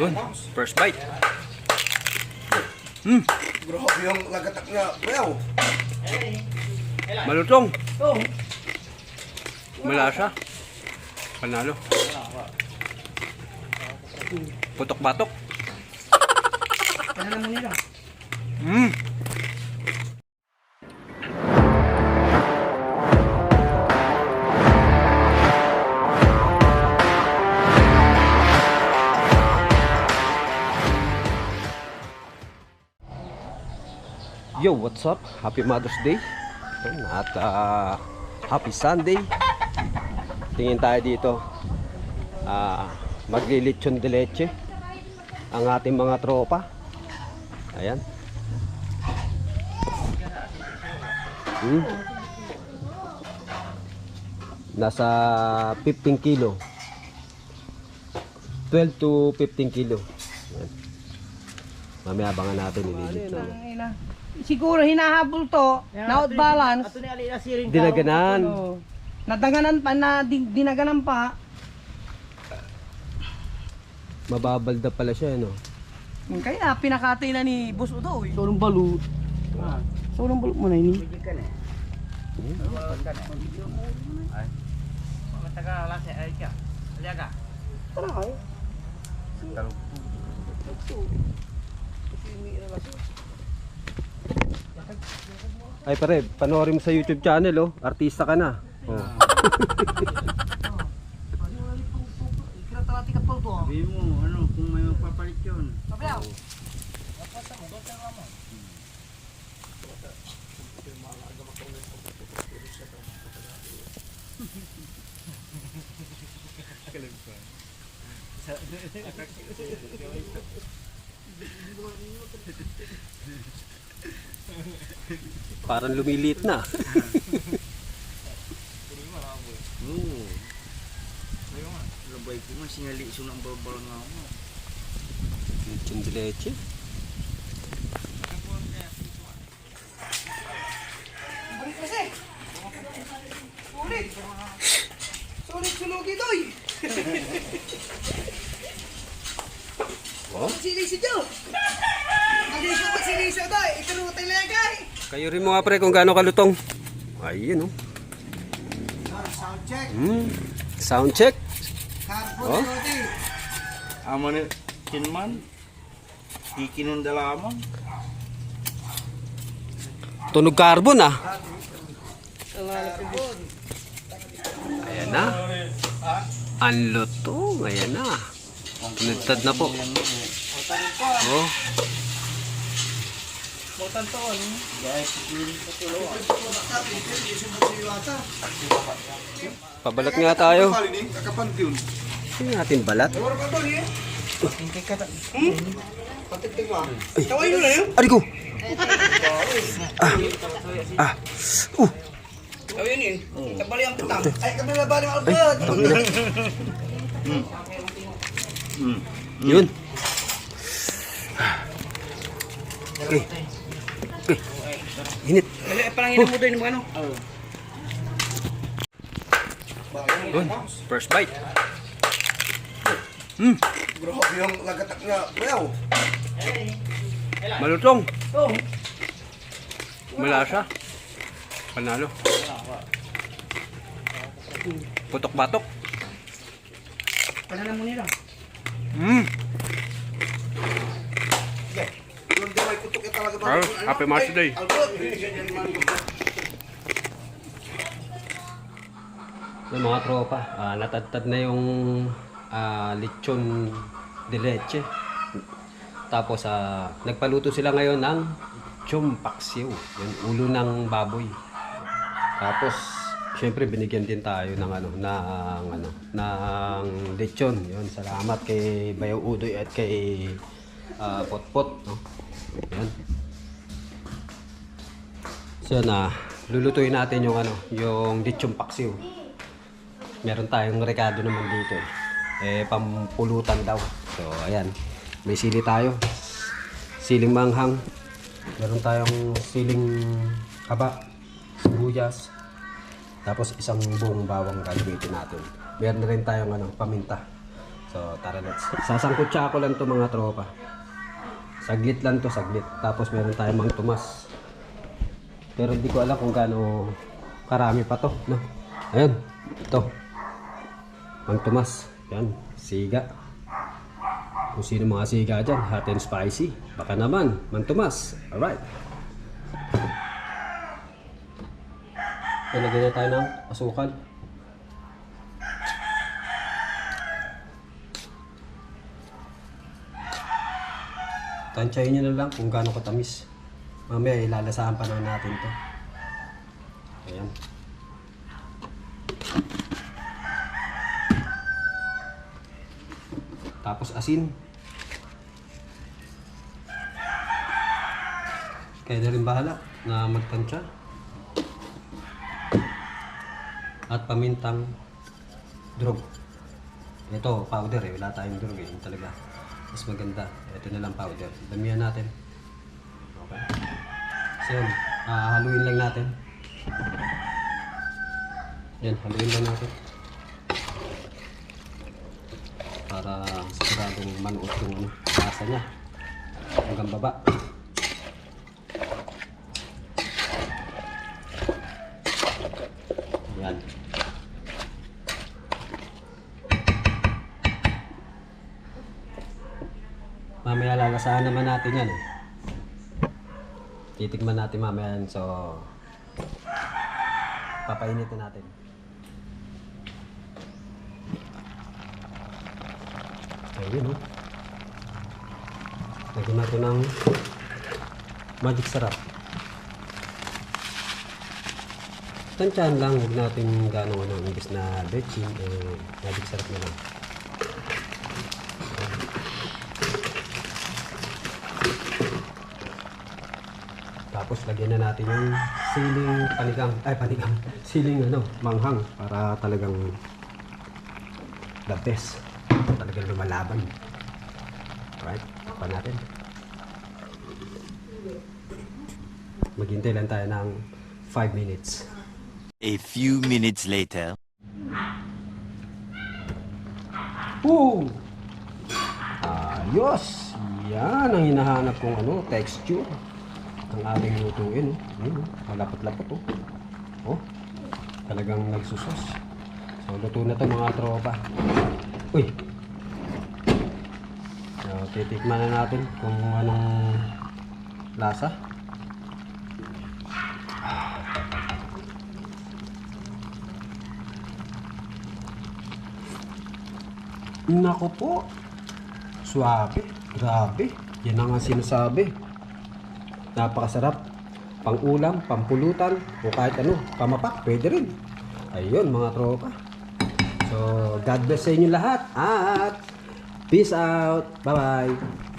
Yun, first bite. Hmm, Grabe yung lagatak niya. Well, malutong. Malasa. Panalo. Putok-batok. Hmm. Yo, what's up? Happy Mother's Day. At ah, Happy Sunday. Tingin tayo dito. Ah, maglilitsyon de leche ang ating mga tropa. Ayan. Hmm. Nasa 15 kilo. 12 to 15 kilo. Mamaya abangan natin ililitsyon. niya. Siguro hinahabol to, na out balance. Ato ni ali na siring Dinaganan. Oh. Nadaganan pa na di- dinaganan pa. Mababalda pala siya, no? Kaya pinakatay na ni Boss Udo. Eh. Sorong balut. Sorong balut mo na ini. Mataga lang sa ay ka. Aliaga. Tara kayo. Ay pare, panoorin mo sa YouTube channel oh. Artista ka na. Oh. Ano, kung may magpapalit yun. Sabiyaw. Parang lumilit na. Oo. Labay ko man, singali so ng babal nga ako. Lechon. Sulit. Sulit sulugi doy. Oh. Sili si Joe. Siya pa sili siya doy. Ikarutay legay. Kayo rin mo nga pre kung gaano kalutong. Ayun oh. Sound check. Hmm. Sound check. Carbon Oh. Amo ni kinman. Kikinon dalaman. Tunog carbon ah. Ayan na. Ang lutong. Ayan na. Pinagtad na po. Oh. Pabalat nga tayo. kali ni kakapan yun. Tingnan natin balat. To ni. Ari ko. Ah. Ah. Uh. Taway yun eh. Tabali ang putang. Ay, na ba ng Albert? Yun. Okay. Okay. Init. Dali, parang yun mo doon yung ano. Yun. First bite. Hmm. Grabe yung lagatak niya. Well, Malutong. Malasa. Panalo. Putok-batok. Panalan mo nila. Ba? Ah, happy Mother's Day. Yung mga tropa, ah, natadtad na yung ah, lechon de leche. Tapos ah, nagpaluto sila ngayon ng chumpaksiw, yung ulo ng baboy. Tapos syempre binigyan din tayo ng ano ng ano ng lechon. Yun, salamat kay Bayaw Udoy at kay ah, Potpot, no. Yan. So na lulutuin natin yung ano, yung lechon paksiw meron tayong rekado naman dito eh. Eh, pampulutan daw. So, ayan. May sili tayo. Siling manghang. Meron tayong siling haba. Sibuyas. Tapos isang buong bawang gagamitin natin. Meron na rin tayong ano, paminta. So, tara let's. Sasangkutsa ko lang to mga tropa. Saglit lang to, saglit. Tapos meron tayong mang tumas. Pero hindi ko alam kung gaano karami pa to, no? Ayun, ito. Mang tumas. Yan, siga. Kung sino mga siga dyan, hot and spicy. Baka naman, Mang Tomas. Alright. Ilagyan na tayo ng asukal. Tansyahin nyo na lang kung gaano katamis. Mamaya ilalasahan pa naman natin to. Ayan. Tapos asin. Kaya na rin bahala na magtansya. At pamintang drog. Ito, powder eh. Wala tayong drog eh. Yun talaga. Mas maganda. Ito na lang powder. Damihan natin. Okay. So yun. ah, haluin lang natin. Yan, haluin lang natin. Para siguradong manuot yung ano, lasa niya. Hanggang baba. Yan. Mamaya lalasahan naman natin yan eh. Titikman natin mamaya. So, papainitin natin. Ayun oh. Lagyan natin ng magic sarap. Tansyahan lang, huwag natin gano'n ano, imbis na betchin, eh, magic sarap na lang. Tapos lagyan na natin yung siling panigang, ay panigang, siling ano, manghang para talagang the best. Talagang lumalaban. Alright, pa natin. Maghintay lang tayo ng 5 minutes. A few minutes later. Woo! Ayos! Yan ang hinahanap kong ano, texture ng ating lutuin. Ayun, malapot-lapot oh. Oh, talagang nagsusos. So, luto na to mga tropa. Uy! So, titikman na natin kung anong lasa. Nako po. Suwabe. Grabe. Yan ang sinasabi. Napakasarap. Pang ulam, pampulutan, o kahit ano, pamapak, pwede rin. Ayun mga tropa. So, God bless sa inyo lahat at peace out. Bye-bye.